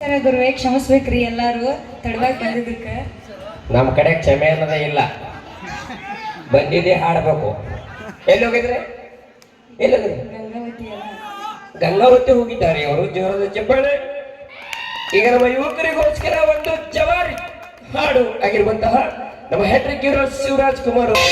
ಸರ ಗುರುವೇ ಕ್ಷಮಿಸ್ಬೇಕ್ರಿ ಎಲ್ಲಾರು. ತಡವಾಗಿ ಬಂದಿದ್ದಕ್ಕೆ. ನಮ್ಮ ಕಡೆ ಕ್ಷಮೆ ಅನ್ನೋದೇ ಇಲ್ಲ. ಬಂದಿದೆ ಹಾಡಬೇಕು. ಎಲ್ಲಿ ಹೋಗಿದ್ರೆ? ಎಲ್ಲಿ ಹೋಗಿದ್ರೆ? ಗಂಗಾವತಿ ಹೋಗಿದ್ದಾರೆ. ಅವರು ಜೋರದ ಚಪ್ಪಾಳೆ. ಈಗ ನಮ್ಮ ಯುವಕರಿಗೋಸ್ಕರ ಒಂದು ಜವಾರಿ ಹಾಡು ಆಗಿರುವಂತಹ ನಮ್ಮ ಹೆಡ್ರಿಕ್ ಹೀರೋ ಶಿವರಾಜ್ ಕುಮಾರ್ ಅವರು.